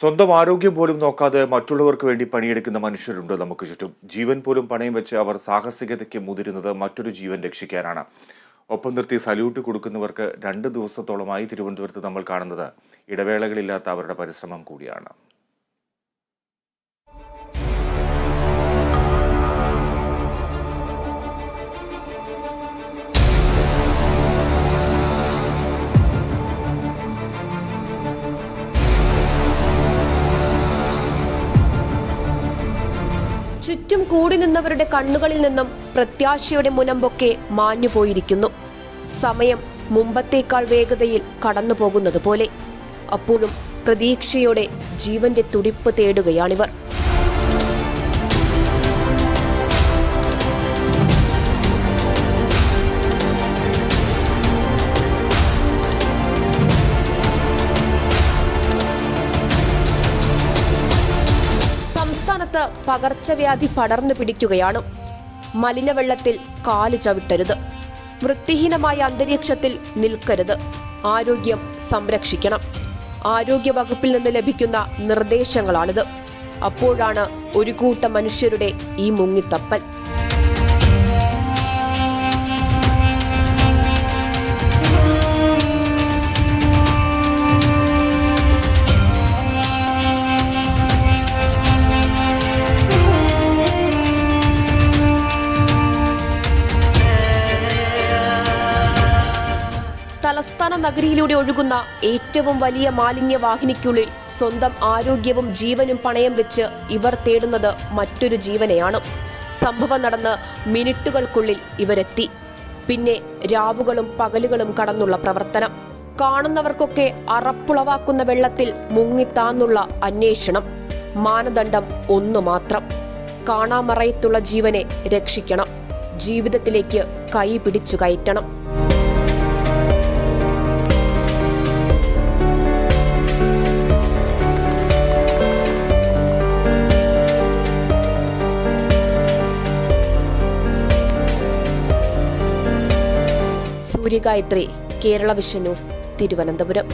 സ്വന്തം ആരോഗ്യം പോലും നോക്കാതെ മറ്റുള്ളവർക്ക് വേണ്ടി പണിയെടുക്കുന്ന മനുഷ്യരുണ്ട് നമുക്ക് ചുറ്റും. ജീവൻ പോലും പണയം വെച്ച് അവർ സാഹസികതയ്ക്ക് മുതിരുന്നത് മറ്റൊരു ജീവൻ രക്ഷിക്കാനാണ്. ഒപ്പം നിർത്തി സല്യൂട്ട് കൊടുക്കുന്നവർക്ക് രണ്ട് ദിവസത്തോളമായി തിരുവനന്തപുരത്ത് നമ്മൾ കാണുന്നത് ഇടവേളകളില്ലാത്ത അവരുടെ പരിശ്രമം കൂടിയാണ്. ചുറ്റും കൂടി നിന്നവരുടെ കണ്ണുകളിൽ നിന്നും പ്രത്യാശയുടെ മുനമ്പൊക്കെ മാഞ്ഞുപോയിരിക്കുന്നു. സമയം മുമ്പത്തേക്കാൾ വേഗതയിൽ കടന്നു പോകുന്നത് പോലെ അപ്പോഴും പ്രതീക്ഷയോടെ ജീവന്റെ തുടിപ്പ് തേടുകയാണിവർ. സംസ്ഥാനത്ത് പകർച്ചവ്യാധി പടർന്നു പിടിക്കുകയാണ്. മലിനവെള്ളത്തിൽ കാൽ ചവിട്ടരുത്. വൃത്തിഹീനമായ അന്തരീക്ഷത്തിൽ നിൽക്കരുത്. ആരോഗ്യം സംരക്ഷിക്കണം. ആരോഗ്യ വകുപ്പിൽ നിന്ന് ലഭിക്കുന്ന നിർദ്ദേശങ്ങളാണിത്. അപ്പോഴാണ് ഒരു കൂട്ടം മനുഷ്യരുടെ ഈ മുങ്ങിത്തപ്പൽ. തലസ്ഥാന നഗരിയിലൂടെ ഒഴുകുന്ന ഏറ്റവും വലിയ മാലിന്യവാഹിനിക്കുള്ളിൽ സ്വന്തം ആരോഗ്യവും ജീവനും പണയം വെച്ച് ഇവർ തേടുന്നത് മറ്റൊരു ജീവനെയാണ്. സംഭവം നടന്ന് മിനിറ്റുകൾക്കുള്ളിൽ ഇവരെത്തി. പിന്നെ രാവുകളും പകലുകളും കടന്നുള്ള പ്രവർത്തനം. കാണുന്നവർക്കൊക്കെ അറപ്പുളവാക്കുന്ന വെള്ളത്തിൽ മുങ്ങിത്താന്നുള്ള അന്വേഷണം. മാനദണ്ഡം ഒന്നു മാത്രം. കാണാമറയത്തുള്ള ജീവനെ രക്ഷിക്കണം. ജീവിതത്തിലേക്ക് കൈ പിടിച്ചു കയറ്റണം. Suryagayathri Kerala vision news Thiruvananthapuram.